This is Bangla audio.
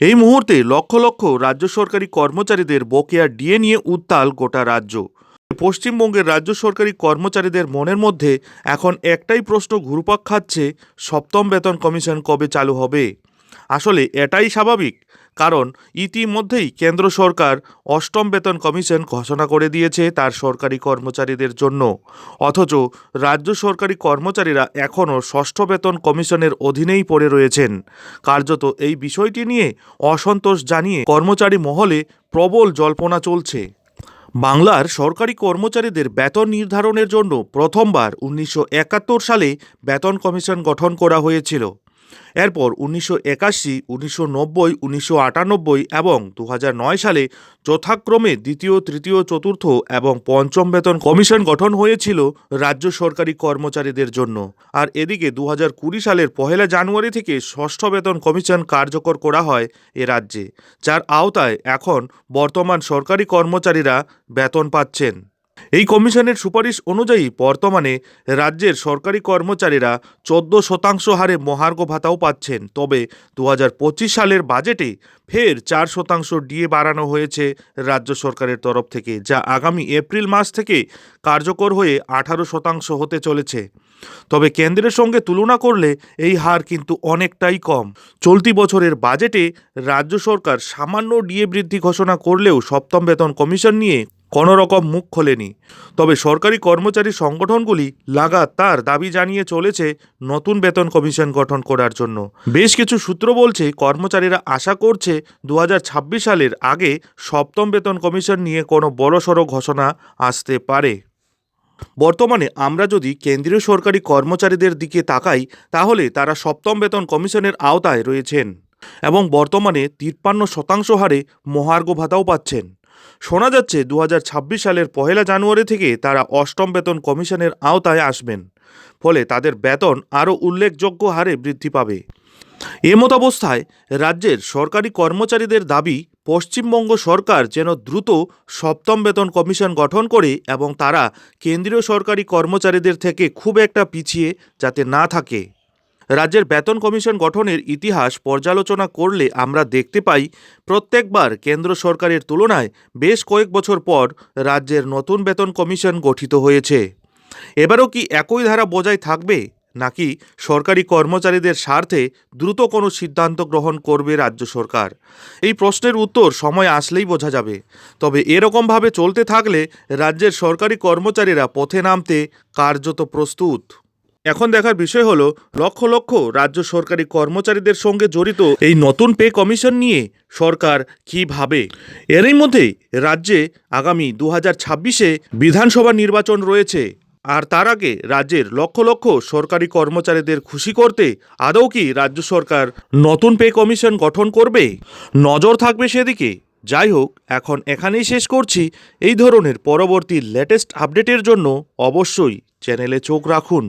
এই মুহূর্তে লক্ষ লক্ষ রাজ্য সরকারি কর্মচারীদের বকেয়া ডিএ নিয়ে উত্তাল গোটা রাজ্য। পশ্চিমবঙ্গের রাজ্য সরকারি কর্মচারীদের মনের মধ্যে এখন একটাই প্রশ্ন ঘুরপাক খাচ্ছে সপ্তম বেতন কমিশন কবে চালু হবে। আসলে এটাই স্বাভাবিক কারণ ইতিমধ্যেই কেন্দ্র সরকার অষ্টম বেতন কমিশন ঘোষণা করে দিয়েছে তার সরকারি কর্মচারীদের জন্য। অথচ রাজ্য সরকারি কর্মচারীরা এখনও ষষ্ঠ বেতন কমিশনের অধীনেই পড়ে রয়েছেন। কার্যত এই বিষয়টি নিয়ে অসন্তোষ জানিয়ে কর্মচারী মহলে প্রবল জল্পনা চলছে। বাংলার সরকারি কর্মচারীদের বেতন নির্ধারণের জন্য প্রথমবার উনিশশো একাত্তর সালে বেতন কমিশন গঠন করা হয়েছিল। এরপর উনিশশো একাশি, উনিশশো নব্বই, উনিশশো আটানব্বই এবং দু নয় সালে যথাক্রমে দ্বিতীয়, তৃতীয়, চতুর্থ এবং পঞ্চম বেতন কমিশন গঠন হয়েছিল রাজ্য সরকারি কর্মচারীদের জন্য। আর এদিকে দু কুড়ি সালের পহেলা জানুয়ারি থেকে ষষ্ঠ বেতন কমিশন কার্যকর করা হয় এ রাজ্যে, যার আওতায় এখন বর্তমান সরকারি কর্মচারীরা বেতন পাচ্ছেন। এই কমিশনের সুপারিশ অনুযায়ী বর্তমানে রাজ্যের সরকারি কর্মচারীরা চোদ্দ শতাংশ হারে মহার্ঘ ভাতাও পাচ্ছেন। তবে দু হাজার পঁচিশ সালের বাজেটে ফের চার শতাংশ ডিএ বাড়ানো হয়েছে রাজ্য সরকারের তরফ থেকে, যা আগামী এপ্রিল মাস থেকে কার্যকর হয়ে আঠারো শতাংশ হতে চলেছে। তবে কেন্দ্রের সঙ্গে তুলনা করলে এই হার কিন্তু অনেকটাই কম। চলতি বছরের বাজেটে রাজ্য সরকার সামান্য ডিএ বৃদ্ধি ঘোষণা করলেও সপ্তম বেতন কমিশন নিয়ে কোনো রকম মুখ খোলেনি। তবে সরকারি কর্মচারী সংগঠনগুলি লাগাতার দাবি জানিয়ে চলেছে নতুন বেতন কমিশন গঠন করার জন্য। বেশ কিছু সূত্র বলছে, কর্মচারীরা আশা করছে দু হাজার ছাব্বিশ সালের আগে সপ্তম বেতন কমিশন নিয়ে কোনো বড়সড় ঘোষণা আসতে পারে। বর্তমানে আমরা যদি কেন্দ্রীয় সরকারি কর্মচারীদের দিকে তাকাই, তাহলে তারা সপ্তম বেতন কমিশনের আওতায় রয়েছেন এবং বর্তমানে তিপ্পান্ন শতাংশ হারে মহার্ঘ ভাতাও পাচ্ছেন। শোনা যাচ্ছে দু হাজার ছাব্বিশ সালের পহেলা জানুয়ারি থেকে তারা অষ্টম বেতন কমিশনের আওতায় আসবেন। ফলে তাদের বেতন আরও উল্লেখযোগ্য হারে বৃদ্ধি পাবে। এ মতাবস্থায় রাজ্যের সরকারি কর্মচারীদের দাবি, পশ্চিমবঙ্গ সরকার যেন দ্রুত সপ্তম বেতন কমিশন গঠন করে এবং তারা কেন্দ্রীয় সরকারি কর্মচারীদের থেকে খুব একটা পিছিয়ে যাতে না থাকে। রাজ্যের বেতন কমিশন গঠনের ইতিহাস পর্যালোচনা করলে আমরা দেখতে পাই, প্রত্যেকবার কেন্দ্র সরকারের তুলনায় বেশ কয়েক বছর পর রাজ্যের নতুন বেতন কমিশন গঠিত হয়েছে। এবারও কি একই ধারা বজায় থাকবে, নাকি সরকারি কর্মচারীদের স্বার্থে দ্রুত কোনো সিদ্ধান্ত গ্রহণ করবে রাজ্য সরকার? এই প্রশ্নের উত্তর সময় আসলেই বোঝা যাবে। তবে এরকমভাবে চলতে থাকলে রাজ্যের সরকারি কর্মচারীরা পথে নামতে কার্যত প্রস্তুত। এখন দেখার বিষয় হলো, লক্ষ লক্ষ রাজ্য সরকারি কর্মচারীদের সঙ্গে জড়িত এই নতুন পে কমিশন নিয়ে সরকার কী ভাবে? এরই মধ্যেই রাজ্যে আগামী দু হাজার ছাব্বিশে বিধানসভা নির্বাচন রয়েছে। আর তার আগে রাজ্যের লক্ষ লক্ষ সরকারি কর্মচারীদের খুশি করতে আদৌ কি রাজ্য সরকার নতুন পে কমিশন গঠন করবে? নজর থাকবে সেদিকে। যাই হোক, এখন এখানেই শেষ করছি। এই ধরনের পরবর্তী লেটেস্ট আপডেটের জন্য অবশ্যই চ্যানেলে চোখ রাখুন।